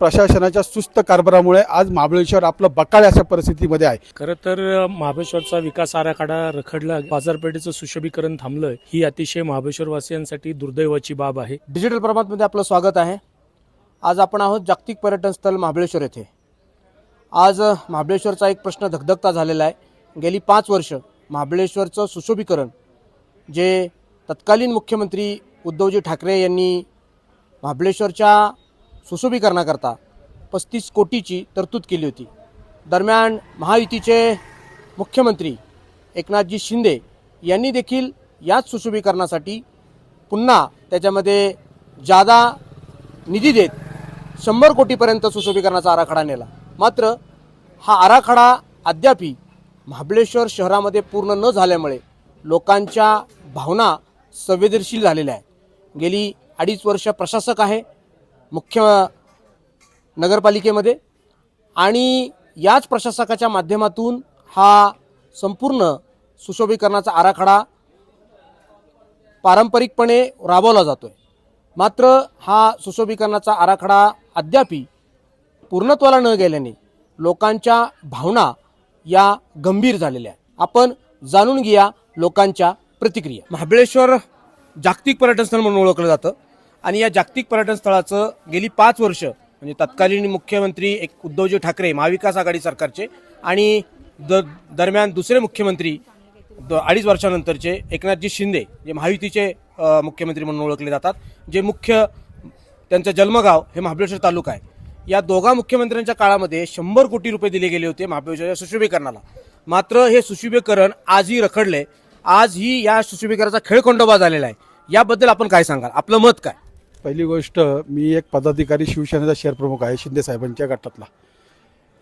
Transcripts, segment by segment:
प्रशासनाच्या सुस्त कारभारामुळे आज महाबळेश्वर आपलं बकाळ अशा परिस्थितीमध्ये आहे. खरं तर महाबळेश्वरचा विकास आराखडा रखडला बाजारपेठेचं सुशोभीकरण थांबलं ही अतिशय महाबळेश्वर वासियांसाठी दुर्दैवाची बाब आहे. डिजिटल प्रभातमध्ये आपलं स्वागत आहे. आज आपण आहोत जागतिक पर्यटन स्थळ महाबळेश्वर येथे. आज महाबळेश्वरचा एक प्रश्न धगधगता झालेला आहे. गेली पाच वर्ष महाबळेश्वरचं सुशोभीकरण जे तत्कालीन मुख्यमंत्री उद्धवजी ठाकरे यांनी महाबळेश्वरच्या सुशोभीकरणाकरता पस्तीस कोटीची तरतूद केली होती. दरम्यान महायुतीचे मुख्यमंत्री एकनाथजी शिंदे यांनी देखील याच सुशोभीकरणासाठी पुन्हा त्याच्यामध्ये जादा निधी देत शंभर कोटीपर्यंत सुशोभीकरणाचा आराखडा नेला. मात्र हा आराखडा अद्यापी महाबळेश्वर शहरामध्ये पूर्ण न झाल्यामुळे लोकांच्या भावना संवेदनशील झालेल्या आहेत. गेली अडीच वर्ष प्रशासक आहे. मुख्य नगरपालिकेमध्ये आणि याच प्रशासकाच्या माध्यमातून हा संपूर्ण सुशोभीकरणाचा आराखडा पारंपरिकपणे राबवला जातो आहे मात्र हा सुशोभीकरणाचा आराखडा अद्यापी पूर्णत्वाला न गेल्याने लोकांच्या भावना या गंभीर झालेल्या आहेत. आपण जाणून घ्या लोकांच्या प्रतिक्रिया. महाबळेश्वर जागतिक पर्यटन स्थळ म्हणून ओळखलं जातं. आणि या जागतिक पर्यटन स्थळाचं गेली पाच वर्ष म्हणजे तत्कालीन मुख्यमंत्री एक उद्धवजी ठाकरे महाविकास आघाडी सरकारचे आणि द दरम्यान दुसरे मुख्यमंत्री द अडीच वर्षानंतरचे एकनाथजी शिंदे जे महायुतीचे मुख्यमंत्री म्हणून ओळखले जातात जे मुख्य त्यांचं जन्मगाव हे महाबळेश्वर तालुका आहे. या दोघा मुख्यमंत्र्यांच्या काळामध्ये शंभर कोटी रुपये दिले गेले होते महाबळेश्वरच्या सुशोभीकरणाला. मात्र हे सुशोभीकरण आजही रखडले आजही या सुशोभीकरणाचा खेळखंडोबा झालेला आहे. याबद्दल आपण काय सांगाल? आपलं मत काय? पहिली गोष्ट मी एक पदाधिकारी शिवसेनेचा शहर प्रमुख आहे शिंदे साहेबांच्या गटातला.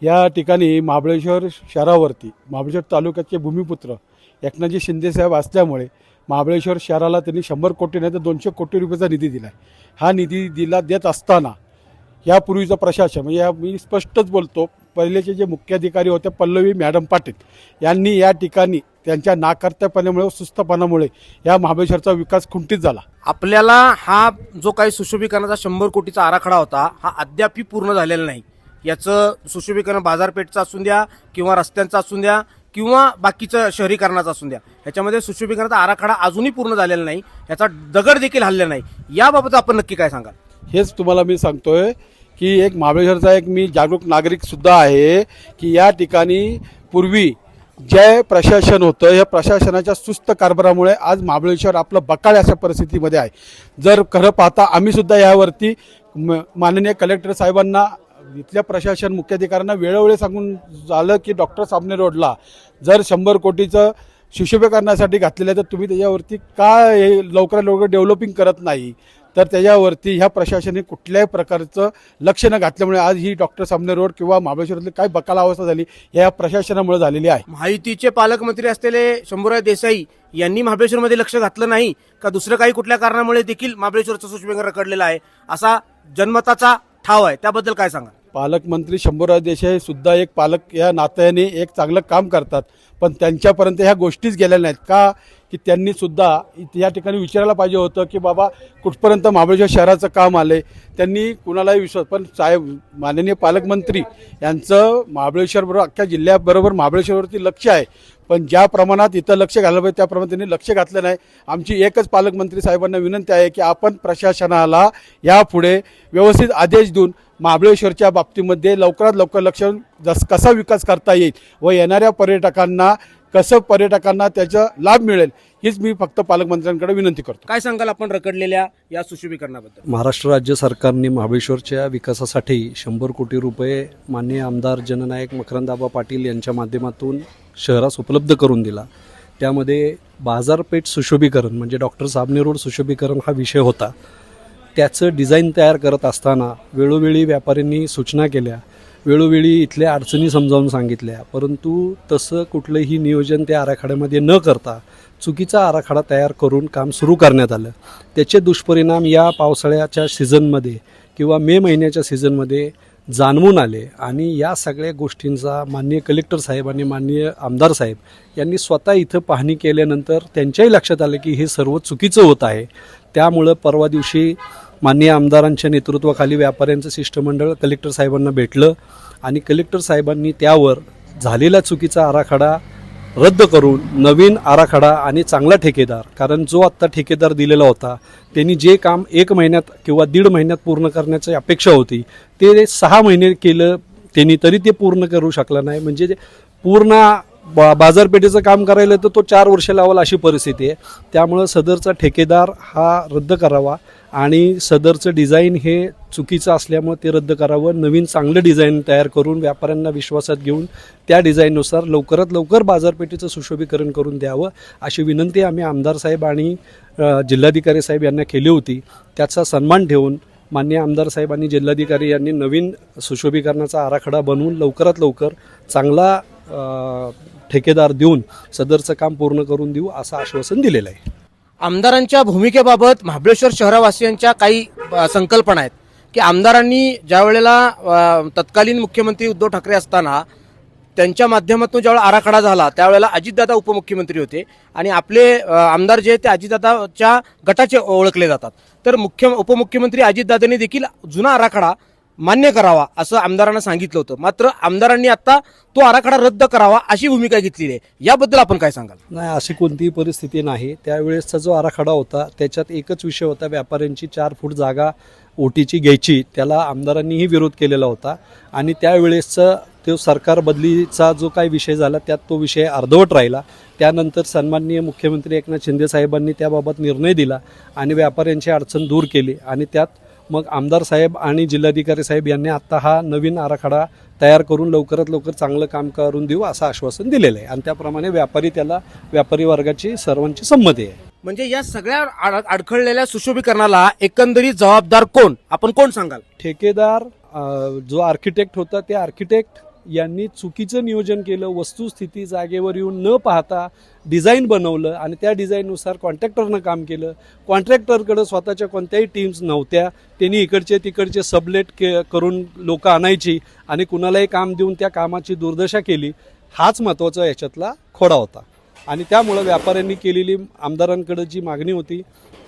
या ठिकाणी महाबळेश्वर शहरावरती महाबळेश्वर तालुक्याचे भूमिपुत्र एकनाथजी शिंदे साहेब असल्यामुळे महाबळेश्वर शहराला त्यांनी शंभर कोटी नाही तर दोनशे कोटी रुपयाचा निधी दिला आहे हा निधी दिला देत असताना यापूर्वीचं प्रशासन म्हणजे या मी स्पष्टच बोलतो पहिलेचे जे मुख्याधिकारी होते पल्लवी मॅडम पाटील यांनी या ठिकाणी त्यांच्या नाकर्त्यापणामुळे सुस्तपणामुळे या महाबळेश्वरचा विकास खुंटीत झाला. आपल्याला हा जो काही सुशोभीकरणाचा शंभर कोटीचा आराखडा होता हा अद्यापही पूर्ण झालेला नाही. याचं सुशोभीकरण बाजारपेठचं असून द्या किंवा रस्त्यांचं असून द्या किंवा बाकीचं शहरीकरणाचं असून द्या ह्याच्यामध्ये सुशोभीकरणाचा आराखडा अजूनही पूर्ण झालेला नाही याचा दगड देखील हल्ला नाही. याबाबत आपण नक्की काय सांगाल? हेच तुम्हाला मी सांगतोय की एक महाबळेश्वरचा एक मी जागरूक नागरिकसुद्धा आहे की या ठिकाणी पूर्वी जे प्रशासन होतं या प्रशासनाच्या सुस्त कारभारामुळे आज महाबळेश्वर आपलं बकाळ अशा परिस्थितीमध्ये आहे. जर खरं पाहता आम्हीसुद्धा यावरती म- माननीय कलेक्टर साहेबांना इथल्या प्रशासन मुख्याधिकाऱ्यांना वेळोवेळी सांगून झालं की डॉक्टर साबणे रोडला जर शंभर कोटीचं सुशोभीकरणासाठी घातलेलं आहे तर तुम्ही त्याच्यावरती का हे लवकरात लवकर डेव्हलपिंग करत नाही? तर त्याच्यावरती ह्या प्रशासनाने कुठल्याही प्रकारचं लक्ष न घातल्यामुळे आज ही डॉक्टर सामने रोड किंवा महाबळेश्वरातली काय बकाल अवस्था झाली हे या प्रशासनामुळे झालेली आहे. महायुतीचे पालकमंत्री असलेले शंभूराज देसाई यांनी महाबळेश्वरमध्ये लक्ष घातलं नाही का दुसरं काही कुठल्या कारणामुळे देखील महाबळेश्वरचं सुशोभीकरण रखडलेलं आहे? असा जन्मताचा ठाव आहे. त्याबद्दल काय सांगा पालकमंत्री शंभूराज देसाई सुद्धा एक पालक या नात्याने एक चांगलं काम करतात पण त्यांच्यापर्यंत ह्या गोष्टीच गेल्या नाहीत. का की त्यांनी सुद्धा या ठिकाणी विचारायला पाहिजे होतं की बाबा कुठपर्यंत महाबळेश्वर शहराचं काम आले त्यांनी कुणालाही विश्वास पण साहेब माननीय पालकमंत्री यांचं महाबळेश्वरबरोबर अख्ख्या जिल्ह्याबरोबर महाबळेश्वरवरती लक्ष आहे. पण ज्या प्रमाणात इथं लक्ष घाललं पाहिजे त्याप्रमाणे त्यांनी लक्ष घातलं नाही. आमची एकच पालकमंत्री साहेबांना विनंती आहे की आपण प्रशासनाला यापुढे व्यवस्थित आदेश देऊन महाबळेश्वरच्या बाबतीमध्ये लवकरात लवकर लक्ष जस कसा विकास करता येईल व येणाऱ्या पर्यटकांना कसं पर्यटकांना त्याचा लाभ मिळेल हीच मी फक्त पालकमंत्र्यांकडे विनंती करतो. काय सांगाल आपण रखडलेल्या या सुशोभीकरणाबद्दल? महाराष्ट्र राज्य सरकारने महाबळेश्वरच्या विकासासाठी शंभर कोटी रुपये माननीय आमदार जननायक मकरंदाबा पाटील यांच्या माध्यमातून शहरास उपलब्ध करून दिला. त्यामध्ये बाजारपेठ सुशोभीकरण म्हणजे डॉक्टर साबणे रोड सुशोभीकरण हा विषय होता. त्याचं डिझाईन तयार करत असताना वेळोवेळी व्यापाऱ्यांनी सूचना केल्या. वेळोवेळी इथल्या अडचणी समजावून सांगितल्या. परंतु तसं कुठलंही नियोजन त्या आराखड्यामध्ये न करता चुकीचा आराखडा तयार करून काम सुरू करण्यात आलं. त्याचे दुष्परिणाम या पावसाळ्याच्या सीझनमध्ये किंवा मे महिन्याच्या सीझनमध्ये जाणवून आले आणि या सगळ्या गोष्टींचा माननीय कलेक्टर साहेब आणि माननीय आमदार साहेब यांनी स्वतः इथं पाहणी केल्यानंतर त्यांच्याही लक्षात आलं की हे सर्व चुकीचं होत आहे. त्यामुळं परवा दिवशी माननीय आमदारांच्या नेतृत्वाखाली व्यापाऱ्यांचं शिष्टमंडळ कलेक्टर साहेबांना भेटलं आणि कलेक्टर साहेबांनी त्यावर झालेला चुकीचा आराखडा रद्द करून नवीन आराखडा आणि चांगला ठेकेदार कारण जो आत्ता ठेकेदार दिलेला होता त्यांनी जे काम एक महिन्यात किंवा दीड महिन्यात पूर्ण करण्याची अपेक्षा होती ते सहा महिने केलं त्यांनी तरी ते पूर्ण करू शकला नाही. म्हणजे पूर्ण बा बाजारपेठेचं काम करायला तर तो चार वर्ष लावाल अशी परिस्थिती आहे. त्यामुळं सदरचा ठेकेदार हा रद्द करावा. आणि सदरचं डिझाईन हे चुकीचं असल्यामुळे ते रद्द करावं. नवीन चांगलं डिझाईन तयार करून व्यापाऱ्यांना विश्वासात घेऊन त्या डिझाईननुसार लवकरात लवकर बाजारपेठेचं सुशोभीकरण करून द्यावं अशी विनंती आम्ही आमदार साहेब आणि जिल्हाधिकारी साहेब यांना केली होती. त्याचा सन्मान ठेवून मान्य आमदार साहेब आणि जिल्हाधिकारी यांनी नवीन सुशोभीकरणाचा आराखडा बनवून लवकरात लवकर चांगला ठेकेदार देऊन सदरचं काम पूर्ण करून देऊ असं आश्वासन दिलेलं आहे. आमदारांच्या भूमिकेबाबत महाबळेश्वर शहरवासियांच्या काही संकल्पना आहेत. की आमदारांनी ज्या वेळेला तत्कालीन मुख्यमंत्री उद्धव ठाकरे असताना त्यांच्या माध्यमातून ज्यावेळेला आराखडा झाला त्यावेळेला अजितदादा उपमुख्यमंत्री होते आणि आपले आमदार जे आहेत ते अजितदादाच्या गटाचे ओळखले जातात. तर मुख्य उपमुख्यमंत्री अजितदादांनी देखील जुना आराखडा मान्य करावा असं आमदारांना सांगितलं होतं. मात्र आमदारांनी आता तो आराखडा रद्द करावा अशी भूमिका घेतलेली आहे. याबद्दल आपण काय सांगाल? नाही अशी कोणतीही परिस्थिती नाही. त्यावेळेसचा जो आराखडा होता त्याच्यात एकच विषय होता व्यापाऱ्यांची चार फूट जागा ओटीची घ्यायची. त्याला आमदारांनीही विरोध केलेला होता. आणि त्यावेळेसचा तो सरकार बदलीचा जो काही विषय झाला त्यात तो विषय अर्धवट राहिला. त्यानंतर सन्माननीय मुख्यमंत्री एकनाथ शिंदे साहेबांनी त्याबाबत निर्णय दिला आणि व्यापाऱ्यांची अडचण दूर केली. आणि त्यात मग आमदार साहेब आणि जिल्हाधिकारी साहेब यांनी आत्ता हा नवीन आराखडा तयार करून लवकरात लवकर चांगलं काम करून देऊ असं आश्वासन दिलेलं आहे. आणि त्याप्रमाणे व्यापारी त्याला व्यापारी वर्गाची सर्वांची संमती आहे. म्हणजे या सगळ्या अड- अडखळलेल्या सुशोभीकरणाला एकंदरीत जबाबदार कोण? आपण कोण सांगाल? ठेकेदार जो आर्किटेक्ट होता ते आर्किटेक्ट यांनी चुकीचं नियोजन केलं वस्तुस्थिती जागेवर येऊन न पाहता डिझाईन बनवलं आणि त्या डिझाईननुसार कॉन्ट्रॅक्टरनं काम केलं. कॉन्ट्रॅक्टरकडं स्वतःच्या कोणत्याही टीम्स नव्हत्या. त्यांनी इकडचे तिकडचे सबलेट के करून लोकं आणायची आणि कुणालाही काम देऊन त्या कामाची दुर्दशा केली. हाच महत्त्वाचा याच्यातला खोडा होता. आणि त्यामुळं व्यापाऱ्यांनी केलेली आमदारांकडे जी मागणी होती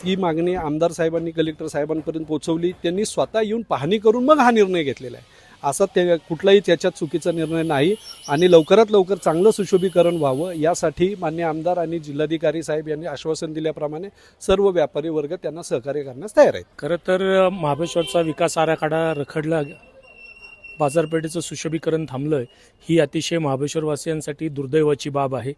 ती मागणी आमदार साहेबांनी कलेक्टर साहेबांपर्यंत पोहोचवली. त्यांनी स्वतः येऊन पाहणी करून मग हा निर्णय घेतलेला आहे. असा ते कुठलाही त्याच्यात चुकीचा निर्णय नाही आणि लवकरात लवकर चांगलं सुशोभीकरण व्हावं यासाठी मान्य आमदार आणि जिल्हाधिकारी साहेब यांनी आश्वासन दिल्याप्रमाणे सर्व व्यापारी वर्ग त्यांना सहकार्य करण्यास तयार आहेत. खरं तर महाबळेश्वरचा विकास आराखडा रखडला बाजारपेठेचं सुशोभीकरण थांबलं ही अतिशय महाबळेश्वरवासियांसाठी दुर्दैवाची बाब आहे.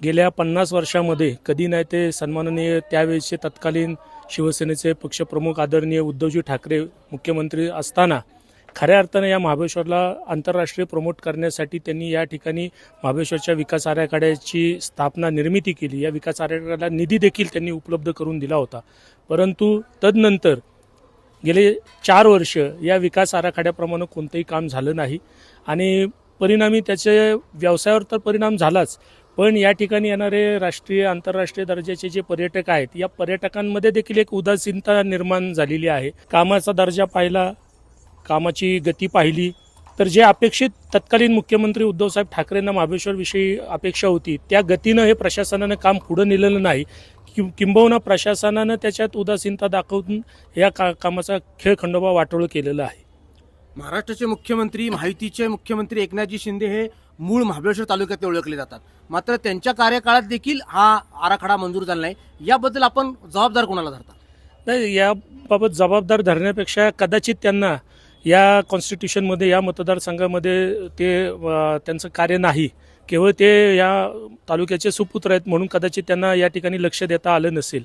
गेल्या पन्नास वर्षामध्ये कधी नाही ते सन्माननीय त्यावेळेचे तत्कालीन शिवसेनेचे पक्षप्रमुख आदरणीय उद्धवजी ठाकरे मुख्यमंत्री असताना खऱ्या अर्थानं या महाबळेश्वरला आंतरराष्ट्रीय प्रमोट करण्यासाठी त्यांनी या ठिकाणी महाबळेश्वरच्या विकास आराखड्याची स्थापना निर्मिती केली. या विकास आराखड्याला निधी देखील त्यांनी उपलब्ध करून दिला होता. परंतु तदनंतर गेले चार वर्ष या विकास आराखड्याप्रमाणे कोणतंही काम झालं नाही. आणि परिणामी त्याचे व्यवसायावर तर परिणाम झालाच पण या ठिकाणी येणारे राष्ट्रीय आंतरराष्ट्रीय दर्जाचे जे पर्यटक आहेत या पर्यटकांमध्ये देखील एक उदासीनता निर्माण झालेली आहे. कामाचा दर्जा पाहिला कामाची गती पाहिली तर जे अपेक्षित तत्कालीन मुख्यमंत्री उद्धवसाहेब ठाकरेंना महाबळेश्वरविषयी अपेक्षा होती त्या गतीनं हे प्रशासनानं काम पुढं नेलेलं नाही. कि किंबहुना प्रशासनानं त्याच्यात उदासीनता दाखवून या का कामाचा खेळ खंडोबा वाटोळ केलेला आहे. महाराष्ट्राचे मुख्यमंत्री माहितीचे मुख्यमंत्री एकनाथजी शिंदे हे मूळ महाबळेश्वर तालुक्यात ओळखले जातात. मात्र त्यांच्या कार्यकाळात देखील हा आराखडा मंजूर झाला नाही. याबद्दल आपण जबाबदार कोणाला धरता? नाही याबाबत जबाबदार धरण्यापेक्षा कदाचित त्यांना या कॉन्स्टिट्यूशनमध्ये या मतदारसंघामध्ये ते त्यांचं कार्य नाही. केवळ ते या तालुक्याचे सुपुत्र आहेत म्हणून कदाचित त्यांना या ठिकाणी लक्ष देता आलं नसेल.